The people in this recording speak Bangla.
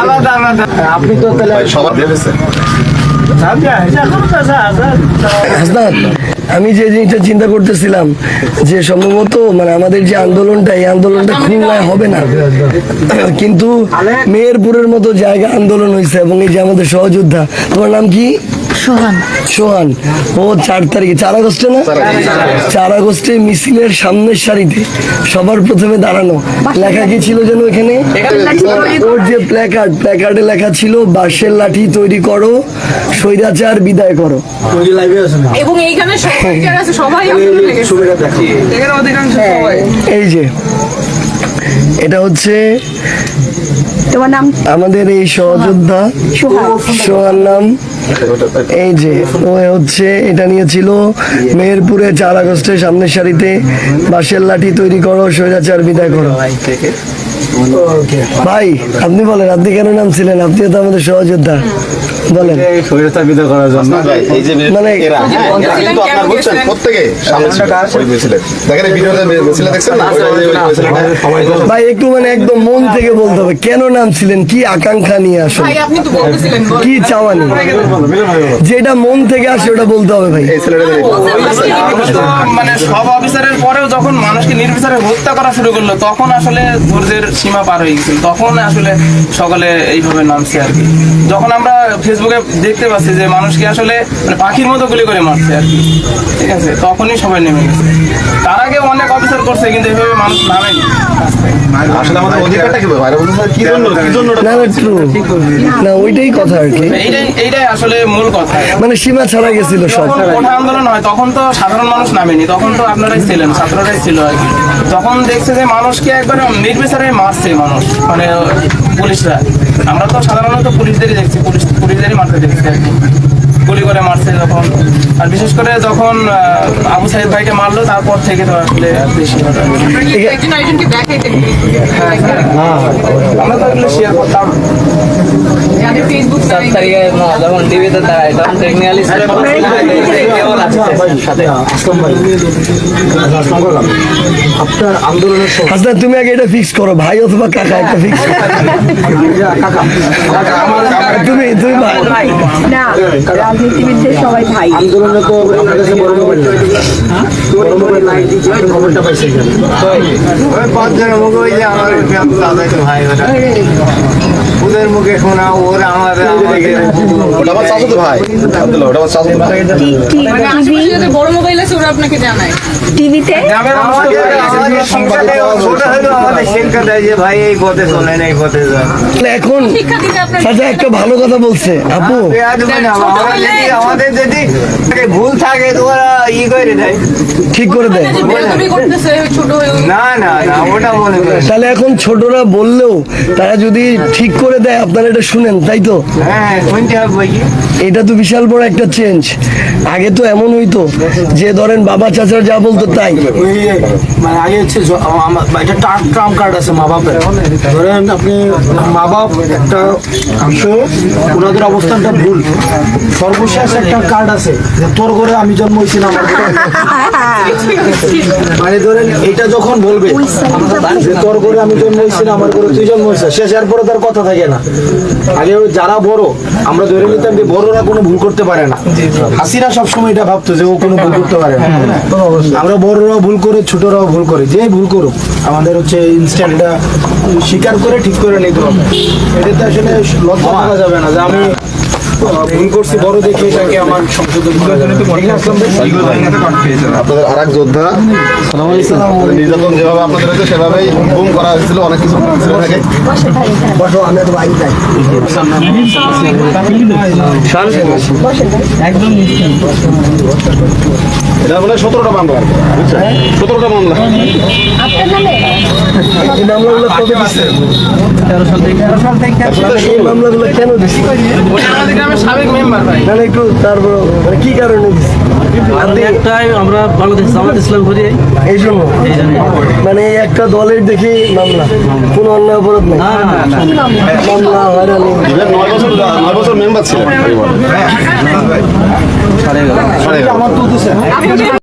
আলাদা আলাদা আপনি তো তাহলে সবার ভেবেছে আমি যে জিনিসটা চিন্তা করতেছিলাম যে সম্ভবত মানে আমাদের যে আন্দোলনটা এই আন্দোলনটা খুলনায় হবে না। কিন্তু মেহেরপুরের মতো জায়গা আন্দোলন হয়েছে এবং এই যে আমাদের সহযোদ্ধা তোমার নাম কি? সোহান। সোহান ও চার তারিখে চার আগস্টে না? চার আগস্টে। মিছিলের সামনের সারিতে সবার প্রথমে দাঁড়ানো। লেখা কি ছিল যেন এখানে ওর যে প্ল্যাকার্ড প্ল্যাকার্ডে লেখা ছিল বাঁশের লাঠি তৈরি করো স্বৈরাচার বিদায় করো। ওই যে লাইভে আছেন এবং এইখানে সবাই যারা আছে সবাই আন্দোলনে গেছে। ছবিটা দেখো। এখানে অধিকাংশ সবাই। এই যে এটা হচ্ছে তোমার নাম? আমাদের এই সহযোদ্ধা সোহান নাম। এই যে, ও হচ্ছে, এটা নিয়েছিল মেহেরপুরে চার আগস্টের সামনের সারিতে। বাঁশের লাঠি তৈরি করো, স্বৈরাচার বিদায় করো। ভাই, আপনি বলেন, আপনি কেন নাম ছিলেন আপনিও তো আমাদের সহযোদ্ধা। বলেন। করার জন্য। এই যে মানে এরা, হ্যাঁ, কিন্তু আপনার প্রত্যেকে। দেখেন ভিডিওতে দেখছেন না? ভাই একটু মানে একদম মন থেকে বলতে হবে কেন নাম ছিলেন কি আকাঙ্ক্ষা নিয়ে আসুন? ভাই আপনি তো কি চাওয়ানি যেটা মন থেকে আসে ওটা বলতে হবে ভাই। তো মানে সব অফিসারের পরেও যখন মানুষকে নির্বিচারে হত্যা করা শুরু করল তখন আসলে ধৈর্যের সীমা পার হয়ে গেছিল। তখন আসলে সকালে এইভাবে নামছে আর কি। যখন আমরা ফেসবুকে দেখতে পাচ্ছি যে মানুষকে আসলে মানে পাখির মতো গুলি করে মারছে আর কি। ঠিক আছে? তখনই সবাই নেমে গেছে। তার আগে অনেক অফিসার করছে কিন্তু এভাবে মানুষ নামেনি আসলে আমাদের অধিকারটা কি ভাই? ভাইরা বলছে, স্যার, কি জন্য কি জন্য না ওইটাই কথা আর কি। এইটাই এইটাই আসলে মূল কথা। মানে সীমা ছাড়া গেছিল সব। কোঠা আন্দোলন হয় তখন তো সাধারণ মানুষ নামেনি তখন তো আপনারাই ছিলেন ছাত্ররাই ছিল আর কি। তখন দেখছে যে মানুষকে একবারে নির্বিচারে মারছে মানুষ মানে পুলিশরা। আমরা তো সাধারণত পুলিশদেরই দেখছি পুলিশ পুলিশদেরই মাঠে দেখছি আর কি। গুলি করে মারছে যখন আর বিশেষ করে যখন আবু সাহেব ভাইকে মারলো তারপর থেকে তো আসলে বেশি আরেকজনকে দেখাইতেন আমরা তো এগুলো শেয়ার করতাম। যখন টিভিতে তখন টেকনিক্যালি। আপনার আন্দোলনের সময় তুমি আগে এটা ফিক্স করো ভাই অথবা কাকা একটা ফিক্স তুমি তুমি ভাই। না। রাজনীতিবিদদের সবাই ভাই। আন্দোলনে তো ওরা। ওদের মুখে শোনা ওরা আমার ভাই। মানে বড় মোবাইল আছে ওরা আপনাকে জানায়। টিভিতে? এখন একটা ভালো কথা বলছে আপু। আমাদের যদি আমাদের যদি ভুল থাকে তো ওরা ই করে দেয়। ঠিক করে দেয়। বেদবি করতেছে ছোট না মনে তাহলে এখন ছোটরা বললেও তারা যদি ঠিক করে দেয় আপনারা এটা শুনেন তাই তো? হ্যাঁ এটা তো বিশাল বড় একটা চেঞ্জ আগে তো এমন হইতো যে ধরেন বাবা চাচা যা বলতো তাই। মানে আগে হচ্ছে জ- আমার- এটা টার্ম ট্রাম কার্ড আছে মা বাপের। ধরেন আপনি মা বাপ একটা অংশে ওনাদের অবস্থানটা ভুল। সর্বশেষ একটা কার্ড আছে তোর ঘরে আমি জন্ম হয়েছিলাম মানে ধরেন এটা যখন বলবে যে তোর ঘরে আমি জন্ম হয়েছিলাম আমার ঘরে তুই জন্ম হয়েছে শেষ এরপরে তার কথা থাকে না। আগে যারা বড় আমরা ধরে নিতাম যে বড়রা কোনো ভুল করতে পারে না। হাসিনা সবসময় এটা ভাবতো যে ও কোনো ভুল করতে পারে না। আমরা বড়রাও ভুল করে ছোটরাও ভুল করে যে ভুল করুক আমাদের হচ্ছে ইনস্ট্যান্ট এটা স্বীকার করে ঠিক করে নিতে হবে। এটাতে আসলে লজ্জা করা যাবে না যে আমি ভুল করছি বড় দেখে এটাকে আমার সংশোধন? আপনাদের আর এক যোদ্ধা নির্যাতন যেভাবে আপনাদের হয়েছে সেভাবেই করা হয়েছিল অনেক কিছু ছিল থাকে এটা সতেরোটা মামলা। সতেরোটা মামলা। এই মামলাগুলো কবে দিচ্ছে এই মামলাগুলো কেন দিচ্ছে আমাদের গ্রামের সাবেক মেম্বার ভাই। মানে একটু তারপর মানে কি কারণে দিচ্ছে একটাই আমরা বাংলাদেশ জামাত ইসলাম করি। এই জন্য? মানে একটা দলের দেখি মামলা। কোনো অন্যায় অপরাধ নেই? না না না মামলা হয়রানি। নয় বছর নয় বছর মেম্বার ছিলেন। সাড়ে এগারো। সাড়ে এগারো। আমার তো দিছে